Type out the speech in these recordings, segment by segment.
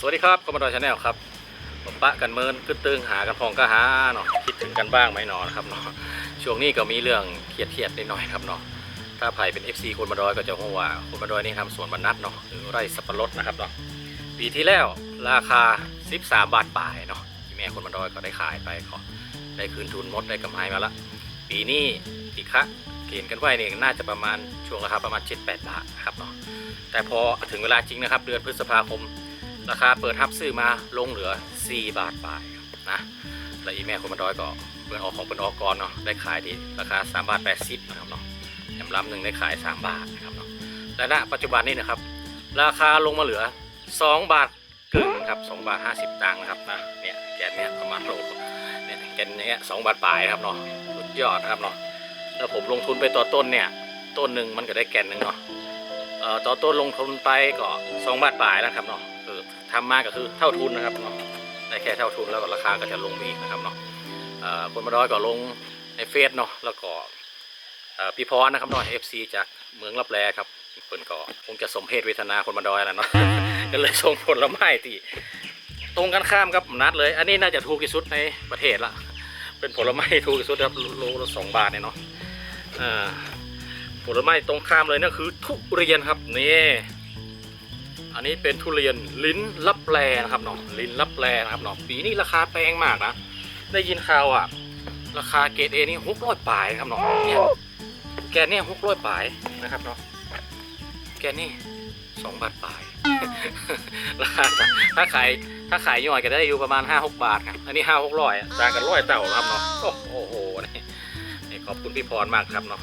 สวัสดีครับคอมมานดอร์ชาแนลครับผมปะกันเมินขึ้นตึงหากันพองก็หาเนาะคิดถึงกันบ้างไหมเนอนครับเนาะช่วงนี้ก็มีเรื่องเครียดๆนิดหน่อยครับเนาะถ้าใครเป็น FC คนบันดอยก็จะรู้ว่าคนบันดอยนี่ทำสวนบรรนัดเนาะหรือไร่สับปะรดนะครับเนาะปีที่แล้วราคา 13 บาทป่ายเนาะที่แม่คนบันดอยก็ได้ขายไปก็ได้คืนทุนหมดได้กำไรมาละปีนี้อีกคะเกณฑ์กันไว้เนี่ยน่าจะประมาณช่วงราคาประมาณ 7-8 บาทนะครับเนาะแต่พอถึงเวลาจริงนะครับ เดือนพฤษภาคม ราคาเปิดทับซื้อมาลงเหลือ 4 บาทปลายนะและอีแม่คนมาดอยก็เปิดออกของเป็นออกกรเนาะได้ขายที่ราคา3บาท80นะครับเนาะแถมลำหนึ่งได้ขาย 3 บาทนะครับเนาะและณปัจจุบันนี้นะครับ ราคาลงมาเหลือ 2 บาทกึ่งครับ2บาท50ตังค์นะครับนะเนี่ยแกนเนี่ยประมาณโลเนี่ยแกนเนี้ยสบาทปลายครับเนาะสุดยอดนะครับเนาะแล้วผมลงทุนไปต่อต้นเนี่ยต้นหนึ่งมันก็ได้แกนหนึ่งเนาะต่อต้นลงทุนไปก็สองบาทปลายนะครับเนาะ ทำมาก็คือเท่าทุนนะครับเนาะได้แค่เท่าทุนแล้วก็ราคาก็จะลงอีกนะครับเนาะคนมาดอยก็ลงในเฟซเนาะแล้วก่อพี่พรนะครับเนาะเอฟซีจากเมืองรับแลครับเพิ่นก็คงจะสมเพศเวทนาคนมาดอยแหละเนาะก็เลยส่งผลไม้ที่ตรงกันข้ามครับนัดเลย อันนี้น่าจะถูกที่สุดในประเทศละเป็นผลไม้ทูกที่สุดครับโลละสองบาทเนี่ยเนาะผลไม้ตรงข้ามเลยนั่นคือทุเรียนครับนี่ อันนี้เป็นทุเรียนลิ้นลับแลนะครับเนาะลิ้นลับแลนะครับเนาะปีนี้ราคาแพงมากนะได้ยินข่าวอะ ราคาเกรดเอนี่หกร้อยปลายนะครับเนาะเนี่ยแกนเนี่ยหกร้อยปลายนะครับเนาะแกนี่สองบาทปลายราคาถ้าขายถ้าขายย่อยก็ได้อยู่ประมาณห้าหกบาทครับอันนี้ห้าหกร้อยต่างกันร้อยเต่าครับเนาะโอ้โหนี่นี่ขอบคุณพี่พรมากครับเนาะ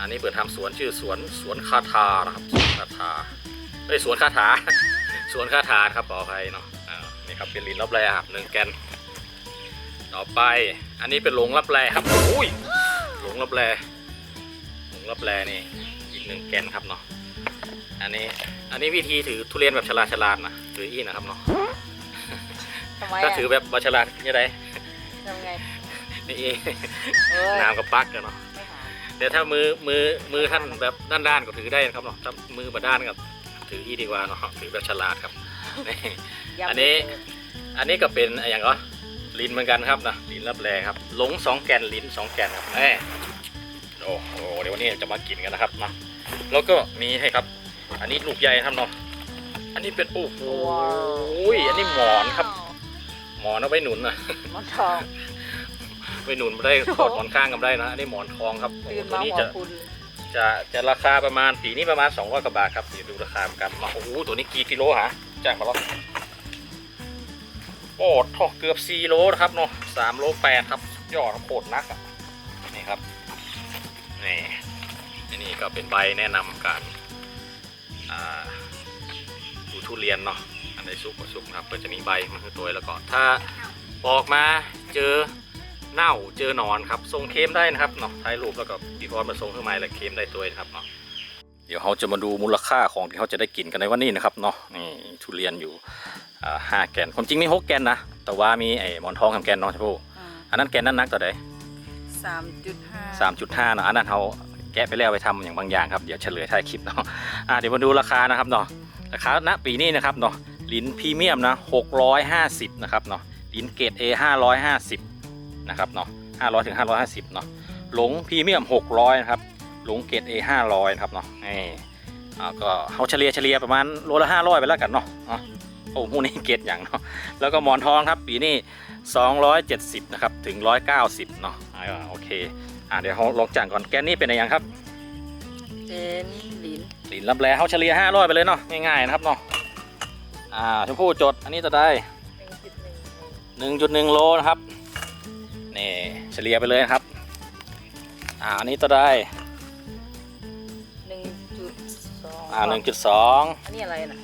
อันนี้เปิดทำสวนชื่อสวนสวนคาทานะครับสวนคาทา เอ้ยสวนคาถา สวนคาถาครับขออภัยเนาะอ่านี่ครับเป็นลินรับแรครับหนึ่งแกน ต่อไป อันนี้เป็นหลงรับแรครับอุ้ยหลงรับแรหลงรับแรนี่อีกหนึ่งแกนครับเนาะอันนี้อันนี้วิธีถือทุเรียนแบบฉลาดฉลาดนะถืออีนะครับเนาะทำไมถ้าอะถือแบบบาฉลาดยังไงทำไงนี่เองเออน้ำกับปักกันเนาะไม่หาแต่ถ้ามือมือมือท่านแบบด้านๆก็ถือได้นะครับเนาะถ้ามือมาด้านก็ ถืออีดีกว่าเนาะถือแบบฉลาดครับนี่ยำอันนี้อันนี้ก็เป็นอะไรอย่างก็ลิ้นเหมือนกันครับนะลิ้นรับแรครับหลงสองแกนลิ้นสองแกนครับแม่โอ้โหเดี๋ยววันนี้จะมากินกันนะครับเนาะแล้วก็มีให้ครับ อันนี้ลูกใหญ่ครับเนาะอันนี้เป็นโอ้โหอันนี้หมอนครับ หมอนเอาไว้หนุนนะหมอนทองไว้หนุนไม่ได้ถอดหมอนข้างกันได้นะอันนี้หมอนทองครับโอ้ตื่โหนตัวมานี้หัวจะคุณ จะจะราคาประมาณปีนี้ประมาณ200กว่าบาทครับเดี๋ยวดูราคากันมาโอ้โหตัวนี้กี่กิโลฮะจ้างมาแล้วโอ้ทอเกือบ4โลนะครับเนาะ3โล8ครับยอดโคตรนักอะนี่ครับนี่นี่ก็เป็นใบแนะนำการดูทุเรียนเนาะอันใดสุกก็สุกนะครับก็จะมีใบมันคือตัวแล้วก็ถ้าปอกมาเจอ เน่าเจอหนอนครับทรงเค็มได้นะครับเนาะถ่ายรูปแล้วก็ดีพอมาทรงเครื่องไม้และเค็มได้ตัวนะครับเนาะเดี๋ยวเราจะมาดูมูลค่าของที่เขาจะได้กินกันในวันนี้นะครับเนาะนี่ทุเรียนอยู่อ่าห้าแกนความจริงมีหกแกนนะแต่ว่ามีไอ้หมอนทองคำแกนเนาะชมพู่อันนั้นแกนนั้นนักต่อใดสามจุดห้าสามจุดห้าเนาะอันนั้นเขาแกะไปแล้วไปทำอย่างบางอย่างครับเดี๋ยวเฉลยท้ายคลิปเนาะอ่าเดี๋ยวมาดูราคานะครับเนาะราคาณปีนี้นะครับเนาะลิ้นพรีเมียมนะหกร้อยห้าสิบนะครับเนาะลิ้นเกรด A ห้าร้อยห้าสิบ นะครับเนาะ500ถึง550เนาะหลงพรีเมียม600นะครับหลงเกรด A 500นะครับเนาะนี่อ่าก็เขาเฉลี่ยเฉลี่ยประมาณโลละ500ไปแล้วกันเนาะเนาะโอ้พวกนี้เกรดอย่างเนาะแล้วก็หมอนทองครับปีนี้270นะครับถึง190เนาะอ่าโอเคอ่าเดี๋ยวเราลองจ่างก่อนแกนนี่เป็นอะไรอย่างครับเป็นลิ้นหลินรับแลเขาเฉลี่ย500ไปเลยเนาะง่ายๆนะครับเนาะอ่าชมพู่จดอันนี้จะได้หนึ่งจุดหนึ่ง1.1โลนะครับ นี่เฉลี่ยไปเลยนะครับ อ่าอันนี้จะได้หนึ่งจุดสองอ่า1.2อันนี้อะไรนะ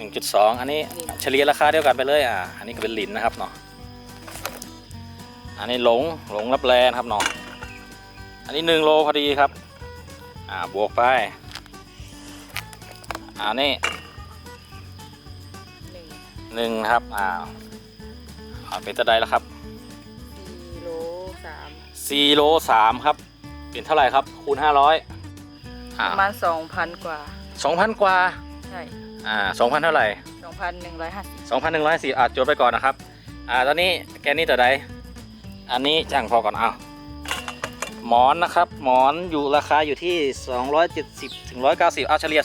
1.2อันนี้ลิ้นเฉลี่ยราคาเดียวกันไปเลยอ่าอันนี้ก็เป็นหลินนะครับเนาะอันนี้หลงหลงรับแลนะครับเนาะอันนี้1โลพอดีครับอ่าบวกไปอ่านี่หนึ่งหนึ่งนะครับอ่าอ่าเป็นตะไดแล้วครับสี่โลสามสี่โลสามครับ เป็นเท่าไหร่ครับ คูณห้าร้อยประมาณสองพันกว่าสองพันกว่า ใช่อ่าสองพันเท่าไหร่สองพันหนึ่งร้อยห้าสิบ2,110อะจดไปก่อนนะครับ อ่า ตอนนี้แกนนี้ตัวใด อันนี้จ้างพอก่อนเอาหมอนนะครับ หมอนอยู่ราคาอยู่ที่ 270ถึง190เอาเฉลี่ย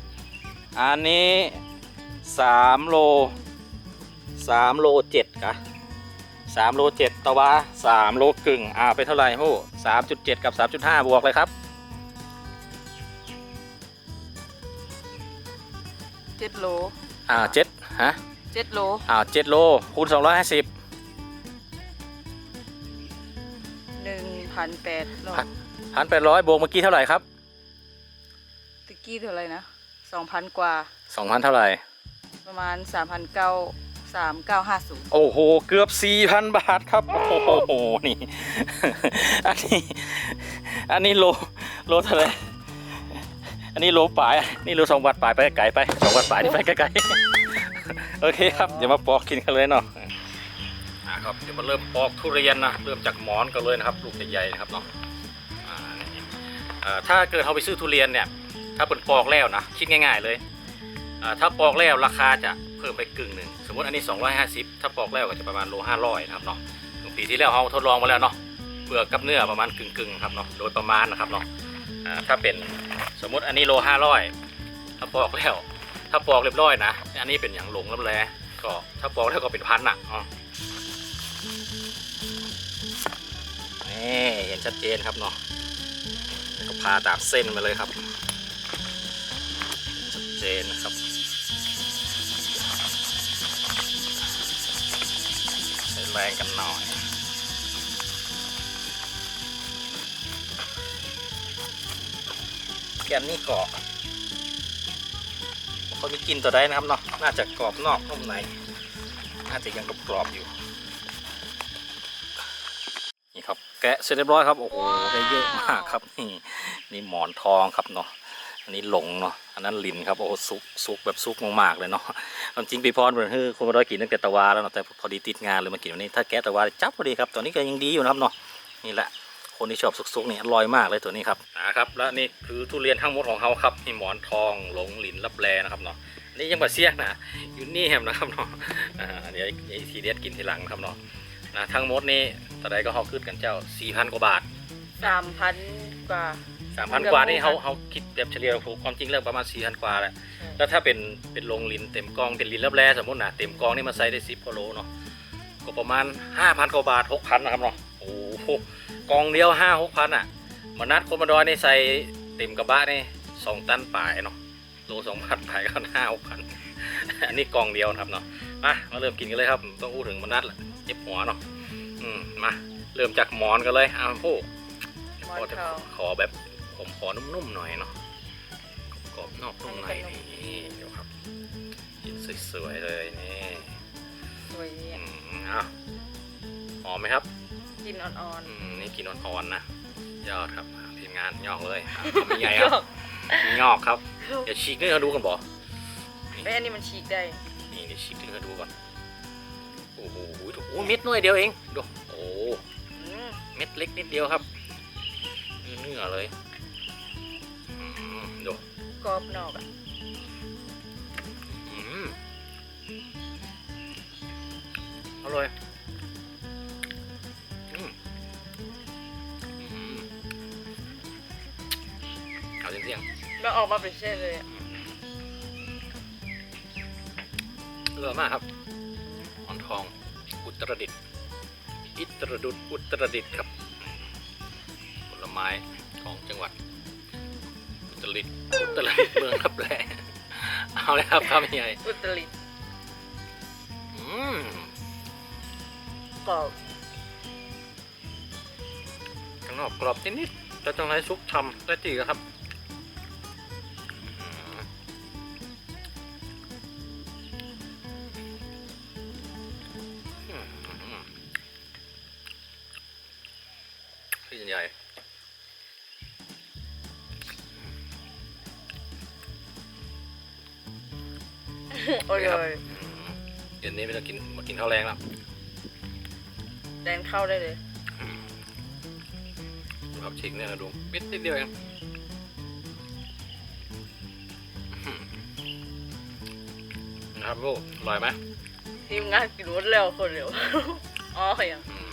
250 อันนี้ 3 โล 3 โล7กะ 3โล7ตะวะ3โลกึ่งอ่าเป็นเท่าไหร่ฮู้3.7กับ3.5บวกเลยครับเจ็ดโลอ่า7ฮะเจ็ดโลอ่า7โลคูณ250หนึ่งพันแปดโลพันพันแปดร้อยบวกเมื่อกี้เท่าไหร่ครับตะกี้เท่าไหร่นะสองพันกว่าสองพันเท่าไหร่ ประมาณสามพันเก้า สามเก้าห้าศูนย์โอ้โห เกือบสี่พันบาทครับ โอ้โห นี่ อันนี้ อันนี้โล โลเท่าไหร่อันนี้โลปลาย นี่โลสองบาทปลายไปไกลไปสองบาทปลายนี่ไปไกลๆ โอเคครับ เดี๋ยวมาปอกกินกันเลยเนาะครับ เดี๋ยวมาเริ่มปอกทุเรียนนะ เริ่มจากหมอนกันเลยนะครับ ลูกใหญ่ๆนะครับเนาะถ้าเกิดเราไปซื้อทุเรียนเนี่ย ถ้าเป็นปอกแล้วนะ คิดง่าย ๆเลย ถ้าปอกแล้วราคาจะ เพิ่มไปกึ่งหนึ่งสมมติอันนี้ 250 ถ้าปอกแล้วก็จะประมาณโล500นะครับเนาะปีที่แล้วเราทดลองมาแล้วเนาะเปลือกกับเนื้อประมาณกึ่งๆครับเนาะโดยประมาณนะครับเนาะถ้าเป็นสมมติอันนี้โล500 ถ้าปอกแล้ว ถ้าปอกเรียบร้อยนะ อันนี้เป็นอย่างหลงแล้วแลก็ถ้าปอกแล้วก็เป็นพันอะอ๋อนี่เห็นชัดเจนครับเนาะก็พาตามเส้นมาเลยครับ ชัดเจนนะครับ แรงกันหน่อยแกนนี่กรอบคนมีกินตัวได้นะครับเนาะน่าจะกรอบนอกนุ่มในน่าจะยังกรอบอยู่นี่ครับแกะเสร็จเรียบร้อยครับโอ้โหได้เยอะมากครับนี่นี่หมอนทองครับเนาะ อันนี้หลงเนาะอันนั้นลินครับโอ้โหซุกซุกแบบซุกมากๆเลยเนาะความจริงปีพรเหมือนคือคนมาได้กินตั้งแต่ตะวาแล้วเนาะแต่พอดีติดงานเลยมากินวันนี้ถ้าแกะตะวาจับพอดีครับตอนนี้ก็ยังดีอยู่นะครับเนาะนี่แหละคนที่ชอบซุกๆนี่อร่อยมากเลยตัวนี้ครับนะครับแล้วนี่คือทุเรียนทั้งหมดของเขาครับมีหมอนทองหลงหลินรับแลนะครับเนาะนี่ยังบาเซียนะอยู่นี่แฮมนะครับเนาะอ่าเดี๋ยวไอ้ทีเด็ดกินทีหลังครับเนาะนะทั้งหมดนี่ตอนใดก็เขาขึ้นกันเจ้า4,000กว่าบาท สามพันกว่า3,000กว่านี่เขาเขาคิดแบบเฉลี่ยถูกความจริงเรื่องประมาณ4,000กว่าแหละแล้วถ้าเป็นเป็นลงลินเต็มกองเป็นลินรับแลสมมตินะเต็มกองนี่มาใส่ได้10กิโลเนาะก็ประมาณ5,000กว่าบาท6,000นะครับเนาะโอ้โหกองเดียวห้าหกพันอะมานัดคนมาดอยนี่ใส่เต็มกระบะนี่สองตันปลายเนาะโลสองพันปลายก็ห้าหกพันอันนี้กองเดียวนะครับเนาะมามาเริ่มกินกันเลยครับ ต้องพูดถึงมานัดละเจ็บหัวเนาะอืมมาเริ่มจากหมอนกันเลยอ้าวผู้หมอนทองขอแบบ ผมขอนุ่มๆหน่อยเนาะกรอบนอกนุ่มในนี่เดี๋ยวครับกินสวยๆเลยนี่สวยดีอือะมอ้าวหอมไหมครับกินอ่อนอืมนี่กินอ่อนๆนะยอดครับทีมงานยอกเลยอะทำยังไงๆครับมีงอกครับเดี๋ยวฉีกเนื้อดูกันบ่ไอ้ยอันนี้มันฉีกได้ นี่เดี๋ยวฉีกเนื้อดูก่อน โอ้โหถูกโอ้เม็ดน้อยเดียวเอง ดู โอ้ อืมเม็ดเล็กนิดเดียวครับ เนื้อเลยอืม ดูกรอบนอกอะอืมอร่อยอืมอืมเอาเสียงๆมันออกมาเป็นเส้นเลยอะเลือมากครับหมอนทอง อุตรดิตถ์อิตรดุษอุตรดิตถ์ครับ ผลไม้ของจังหวัดอุต รดิตถ์อุตรดิตถ์เมืองรับแลเอาเลยครับครับใหญ่อุตริตอืมกรอบข้างนอกกรอบนิดๆแต่ตรงในซุกทำได้จีครับ แดนเข้าได้เลยอืมดูครับฉีกเนี่ยนะดูปิดนิดเดียวเองอืมนะครับลูกอร่อยไหมทีมงานกินหมดแล้วคนเดียวอ๋ออย่างอืม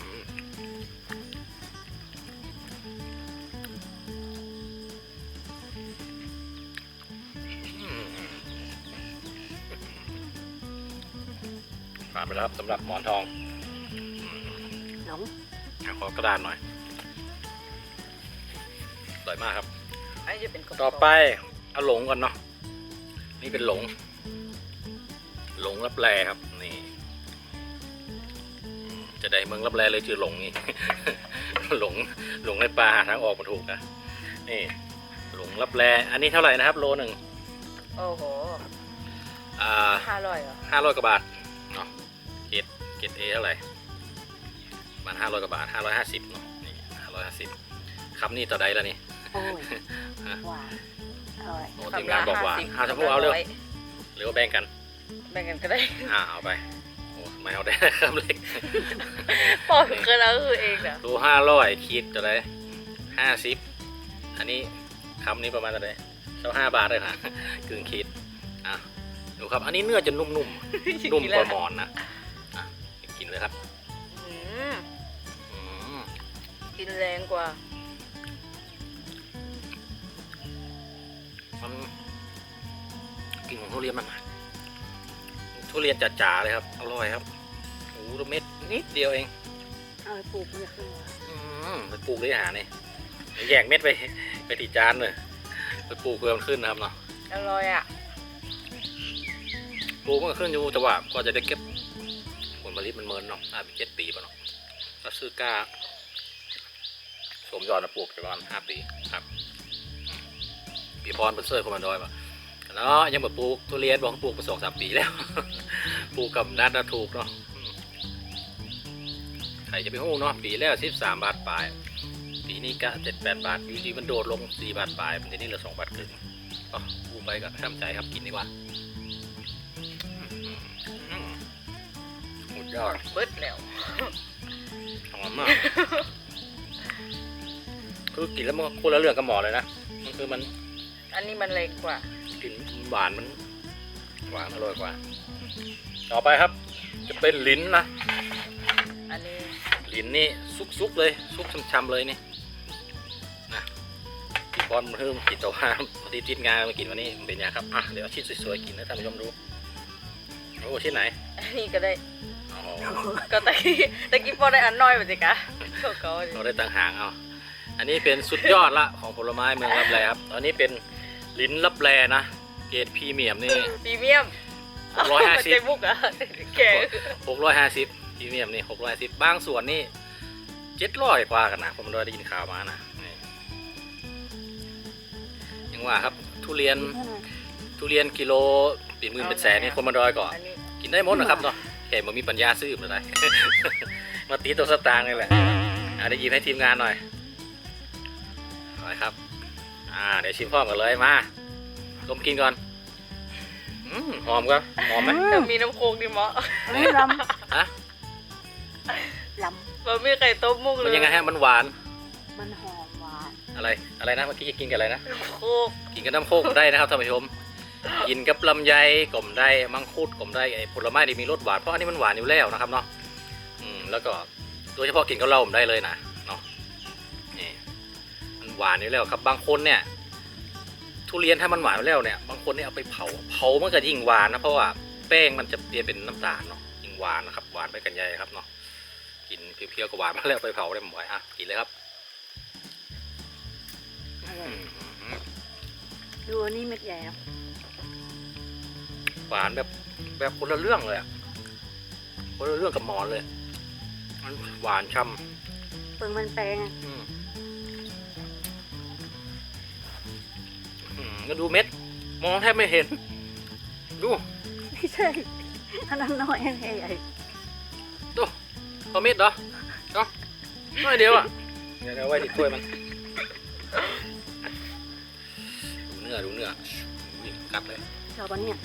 อืมผ่านไปแล้วครับสำหรับหมอนทอง หลงอะขอกระดานหน่อยอร่อยมากครับ อันนี้จะเป็นกระต่อไปเอาหลงก่อนเนาะนี่เป็นหลง หลงรับแลครับ นี่อืมจะได้เมืองรับแลเลยชื่อหลงนี่ หลงหลงในป่าหาทางออกมาถูกนะนี่ หลงรับแลอันนี้เท่าไหร่นะครับ โลหนึ่งโอ้โหอ่าห้าร้อยเหรอห้าร้อยกว่าบาทเนาะเกรดเกรดเอเท่าไหร่ประ มาณห้าร้อยกว่าบาทห้าร้อยห้าสิบเนาะนี่ห้าร้อยห้าสิบคำนี้ต่อใดแล้วนี่ โอ้ยฮะหวานอร่อยโอ้ทีมงานบอกว่าคำละเอา50ชมพู่เอาเร็วร้ยหรือว่าแบ่งกัน แบ่งกันก็ได้อ่าเอาไปโอ้ไม่เอาได้คำเล็กพอถึงกันแล้วก็คือเองนะดูห้าร้อยคิดจะได้ห้าสิบอันนี้คำนี้ประมาณเท่าไหร่เท่าห้าบาทเลยค่ะกึ่งคิดอะดูครับ อันนี้เนื้อจะนุ่มๆ นุ่มกว่าหมอนนะอะกินเลยครับ กินแรงกว่า มันกลิ่นของทุเรียนมันทุเรียนจ๋าๆเลยครับ อร่อยครับโอ้โหเม็ดนิดเดียวเองเอาไปปลูกมันจะขึ้นมาอืมไปปลูกเลยอาหารนี่แยกเม็ดไป ไปติจานเลยไปปลูกเพื่อมันขึ้นนะครับเนาะอร่อยอะปลูกมันก็ขึ้นอยู่แต่ว่าก็จะได้เก็บผลผลิตมันเมินเนาะอาจเป็นเจ็ดปีป่ะเนาะถ้าซื้อกล้า สมยอดมาปลูกประมาณห้าปีครับปีพรเป็นเซอร์คนมันดอยป่ะแล้วยังมาปลูกทุเรียนบอกว่าปลูกมาสองสามปีแล้ว ปลูกกับนัดนะถูกเนาะใครจะไปหู้เนาะปีแล้วสิบสามบาทปลาย ปีนี้กะเจ็ดแปดบาทอยู่ดีมันโดดลงสี่บาทปลายมันทีนี้เหลือสองบาทครึ่งก็ปูไปก็ช้ำใจครับกินดีกว่าอืมสุดยอดเบิดแล้วหอมมาก คือกินแล้วมันคนละเรื่องกับหมอเลยนะมันคือมันอันนี้มันเล็กกว่า กลิ่นหวานมันหวานอร่อยกว่า ต่อไปครับ จะเป็นลิ้นนะอันนี้ลิ้นนี่ซุกๆเลยซุกช้ำๆเลยนี่นะพี่บอลเพิ่มกินตัวห้ามพอดีทิศงานมากินวันนี้เป็นไงครับอะเดี๋ยวเอาชิ้นสวยๆกินให้ท่านผู้ชมดูโอ้ชิ้นไหนอันนี้ก็ได้อ๋อก็ตะกี้ตะกี้พอได้อันน้อยไปสิกะโชว์เขาเราได้ต่างหากเอา อันนี้เป็นสุดยอดละของผลไม้เมืองรับแลครับ ตอนนี้เป็นลิ้นรับแลนะ เกรดพรีเมียมนี่พรีเมียมหกร้อยห้าสิบเจมุกอะแกหกร้อยห้าสิบพรีเมียมนี่หกร้อยสิบบางส่วนนี่เจ็ดร้อยกว่ากันนะผมได้ยินข่าวมานะนี่ยังว่าครับทุเรียนเท่านั้นทุเรียนกิโลปีหมื่นเป็นแสนนี่คนมาดอยก่อนอันนี้กินได้หมดนะครับเนาะแค่มันมีปัญญาซื้อมาได้มาตีตัวสตางค์นี่แหละอะได้หยิบให้ทีมงานหน่อยเอาเลยครับ อ่า เดี๋ยวชิมพร้อมกันเลยมาดมกินก่อนอืมหอมครับหอมไหมแต่มีน้ำโคกดิมะเฮ้ยลฮะำลมันมีไข่ต้มมุกเลมันยยังไงฮะมันหวานำมันหอมหวานอะไร อะไรนะเมื่อกี้จะกินกับอะไรนะ น้ำโคกกินกับน้ำโคกก็ได้นะครับท่านผู้ชม กินกับลำไยกลมได้ มังคุดกลมได้ไอ้ผลไม้ที่มีรสหวาน เพราะอันนี้มันหวานอยู่แล้วนะครับเนาะ อืม แล้วก็โดยเฉพาะกินกับเหล้าผมได้เลยนะเนาะนี่มัน หวานอยู่แล้วครับ บางคนเนี่ย ทุเรียนถ้ามันหวานอยู่แล้วเนี่ย บางคนเนี่ยเอาไปเผา เผามันก็ยิ่งหวานนะเพราะว่าแป้งมันจะเปลี่ยนเป็นน้ำตาลเนาะ ยิ่งหวานนะครับ หวานไปกันใหญ่ครับเนาะ กินเพียวๆก็หวานมาแล้วไปเผาได้หมดอะ กินเลยครับอร่อือยมดูอันนี้เม็ดใหญ่นะหวานแบบแบบคนละเรื่องเลยอะคนละเรื่องกับหมอนเลย มันหวานช่เปลืองมันแปลงอะ ก็ดูเม็ด มองแทบไม่เห็น ดูไม่ใช่อันนั้นน้อยอันนี้ใหญ่ดูพอเม็ดเหรอเนาะน้อยเดียวอะเดี๋ยวเอาไว้ที่ถ้วยมันดูเนื้อดูเนื้อนี่กัดเลยชอบอันเนี้ย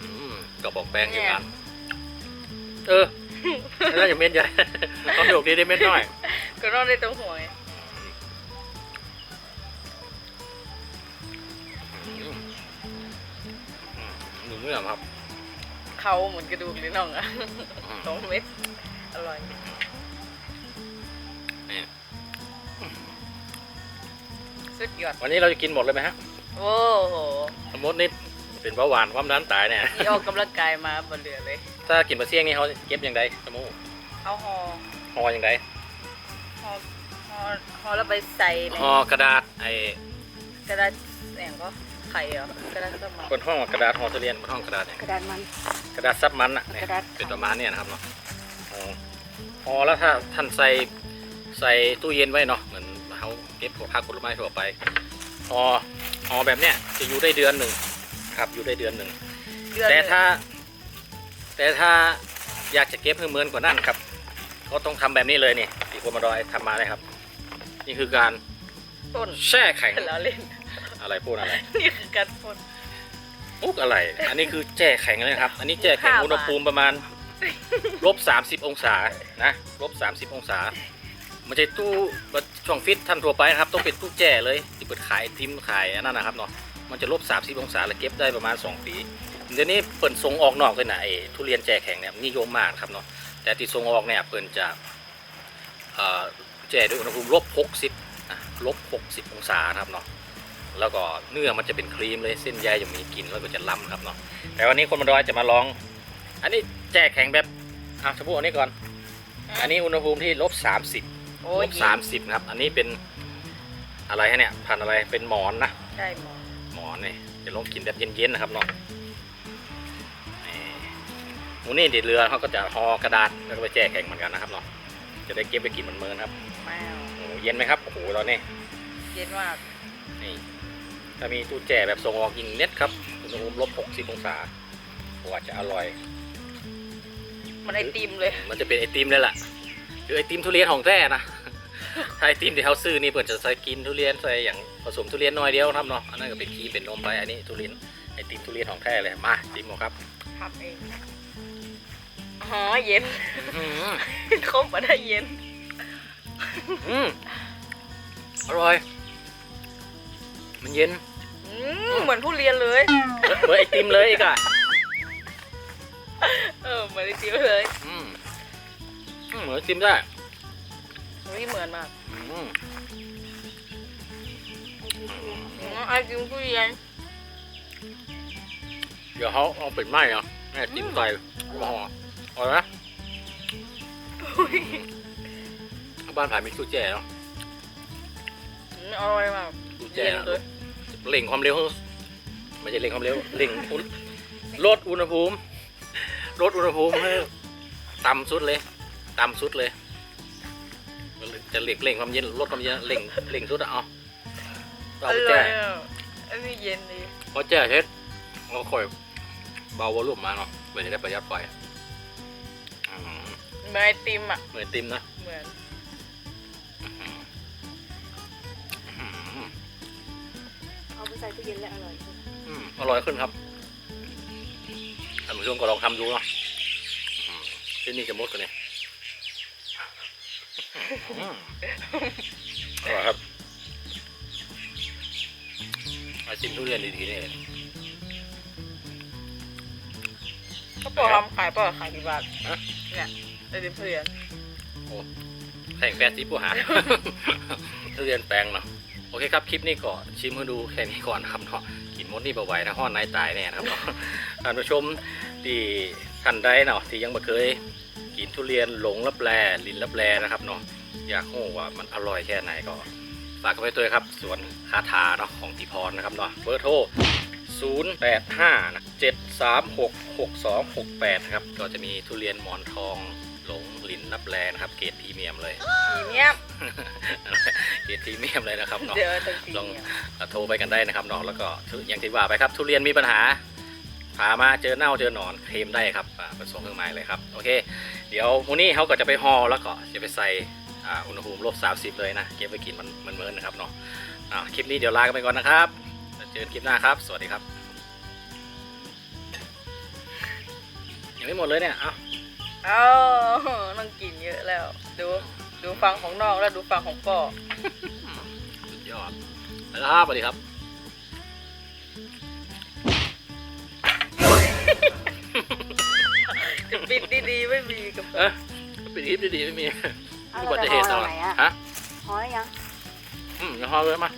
อืมกระบอกแป้งอย่างนั้นเออน่าจะเม็ดใหญ่ต้องโยกดีได้เม็ดน้อยก็นอนได้ตรงหัว ไงอืมอืมเนื้อครับเขาเหมือนกระดูกหรือน้องอะอืมสองเม็ดอร่อยนี่สุดยอดวันนี้เราจะกินหมดเลยไหมฮะโอ้โหสมมตินี่เป็นเบาหวานความดันตายเนี่ยที่ออกกำลังกายมาบนเรือเลย ถ้ากินปลาเสี่ยงนี่เขาเก็บยังไงสมมุติเอาห่อห่อยังไงห่อห่อห่อแล้วไปใส่ในห่อกระดาษไอ้กระดาษแสงก็ ไข่เหรอกระดาษสมองบนห้องกระดาษห่อทุเรียนบนห้องกระดาษเนี่ยกระดานมัน กระดาษซับมันอะเนี่ยกระดาษ เป็นประมาณเนี้ยนะครับเนาะห่อห่อแล้วถ้าท่านใส่ใส่ตู้เย็นไว้เนาะเหมือนเขาเก็บพวกผักผลไม้ทั่วไปห่อห่อแบบเนี้ยจะอยู่ได้เดือนหนึ่งครับอยู่ได้เดือนหนึ่ง เดือนแต่หนึ่งถ้า แต่ถ้าอยากจะเก็บให้เหมือนกว่านั้นครับ ก็ต้องทำแบบนี้เลยนี่ที่ผมมาดอยทำมาเลยครับ นี่คือการต้นแช่แข็ง เราเล่น อะไรพูดอะไรนี่คือการพ่นปุ๊กอะไร อันนี้คือแช่แข็งเลยนะครับ อันนี้แช่แข็งห้าบาทอุณหภูมิประมาณลบ30องศานะลบ30องศาไม่ใช่ตู้ช่องฟิตท่านทั่วไปนะครับต้องเป็นตู้แช่เลยที่เปิดขายไอติมขายอันนั้นนะครับเนาะมันจะลบ30องศาแล้วเก็บได้ประมาณ2ปีเดี๋ยวนี้เปิดส่งออกนอกเลยนะไอ้ทุเรียนแช่แข็งเนี่ยนิยมมากครับเนาะแต่ที่ส่งออกเนี่ยเปิดจะเอ่อแช่ด้วยอุณหภูมิลบ60นะลบ60องศาครับเนาะ แล้วก็เนื้อมันจะเป็นครีมเลยเส้นใยจะมีกลิ่นแล้วก็จะล้ำครับเนาะแต่วันนี้คนมาดอยจะมาลอง อันนี้แช่แข็งแบบอะสมมติอันนี้ก่อน อันนี้อุณหภูมิที่ลบ30โอ้ลยบ30นะครับ อันนี้เป็นอะไรฮะเนี่ยพันธุ์อะไรเป็นหมอนนะใช่หมอหมอนนี่จะลองกินแบบเย็นๆนะครับเนาะนี่หมูนี่ติดเรือเขาก็จะห่อกระดาษแล้วก็ไปแช่แข็งเหมือนกันนะครับเนาะจะได้เก็บไปกินมันเมินๆครับแมวโอ้โหเย็นไหมครับโอ้โหตอนนี้เย็นมากนี่ ถ้ามีตู้แช่แบบส่งออกยิงเน็ตครับอุณหภูมิลบ60องศาโอ้อาจจะอร่อย มันไอติมเลย มันจะเป็นไอติมเลยล่ะคือไอติมทุเรียนของแท้นะถ้าไอติมที่เขาซื้อนี่เปิดจะใส่กินทุเรียนใส่อย่างผสมทุเรียนน้อยเดียวครับเนาะอันนั้นก็เป็นครีมเป็นนมไปอันนี้ทุเรียนไอติมทุเรียนของแท้เลยมาติมหมดครับทำเองอ๋อเย็นอื้อหือคบมาได้เย็นอืมอร่อย มันเย็น อืมเหมือนผู้เรียนเลย เหมือนไอติมเลยอีกอะเออเหมือนไอติมเลยอืมอืมเหมือนไอติมได้นี่เหมือนมากอืมอืมไอติมผู้เรียน เดี๋ยวเขาเอาเป็ดไหม้เนาะไอติมใส่ห่ออร่อยไหมบ้านผ่านมีตู้แช่เนาะอืมอร่อยมากตู้แช่เย็นเลย เร่งความเร็ว ไม่ใช่เร่งความเร็วเร่งอุณลดอุณหภูมิลดอุณหภูมิให้ต่ำสุดเลย ต่ำสุดเลยจะเร่งเร่งความเย็นลดความเย็นเร่งเร่งสุดอะเอาเราอไปร่อแจ้ยอะอันนี้เย็นดีพอแจ้เฮ็ดเราค่อยเบาวอลลุ่มมาเนาะเพื่อจะได้ประหยัดไฟอืมเหมือนไอติมอะเหมือนไอติมนะเหมือน ใส่ตู้เย็นแล้วอร่อยอืมอร่อยขึ้นครับท่านผู้ชมก็ลองทำดูเนาะอืมที่นี่จะมดกันเนี่ยอืมอร่อยครับไอติมทุเรียนดีๆนี่เขาบอกทำขายเปล่าขายกี่บาทฮะเนี่ยไอติมผู้เรียน แข่งแปดสิบผู้หา ทุเรียนแปลงเนาะ โอเคครับคลิปนี้ก็ชิมให้ดูแค่นี้ก่อนครับเนาะกินมดนี่เบาไหวนะห้อนนายตายแน่นะครับเนาะท่านผู้ชมที่ท่านใดเนาะที่ยังไม่เคย กินทุเรียนหลงลับแลลินลับแลนะครับเนาะอยากรู้ว่ามันอร่อยแค่ไหนก็ฝากกันไปตัวครับสวนคาถาเนาะของติพรนะครับเนาะเบอร์โทร085นะ736 6268ครับก็จะมีทุเรียนหมอนทองหลงลินลับแลนะครับเกรดพรีเมียมเลยทีเนี้ย เกรดพรีเมียมเลยนะครับเนาะเดี๋ยวต้องทีลองเนี้ยโทรไปกันได้นะครับเนาะแล้วก็ทุอย่างที่ว่าไปครับ ทุเรียนมีปัญหาพามาเจอเน่าเจอหนอนเคลมได้ครับอ่าผสมเครื่องหมายเลยครับโอเค เดี๋ยววันนี้เขาก็จะไปห่อแล้วก็จะไปใส่อ่าอุณหภูมิลบ30 เลยนะเก็บไปกินมันมันเมินนะครับเนาะอ่าคลิปนี้เดี๋ยวลากันไปก่อนนะครับแล้วเจอกันคลิปหน้าครับ สวัสดีครับยังไม่หมดเลยเนี่ยเอ้าเอ้าต้องกินเยอะแล้ว ดู ดูฟังของน้องแล้วดูฟังของพ่อ สุดยอดไปแล้วครับสวัสดีครับปิดดีๆไม่มีกับเออปิดคลิปดีๆไม่มีเอาอุเราบัจะติเหตุห่ตอลอดไหนอะฮะห่อได้ยัง อืมอย่าห่อเลยมา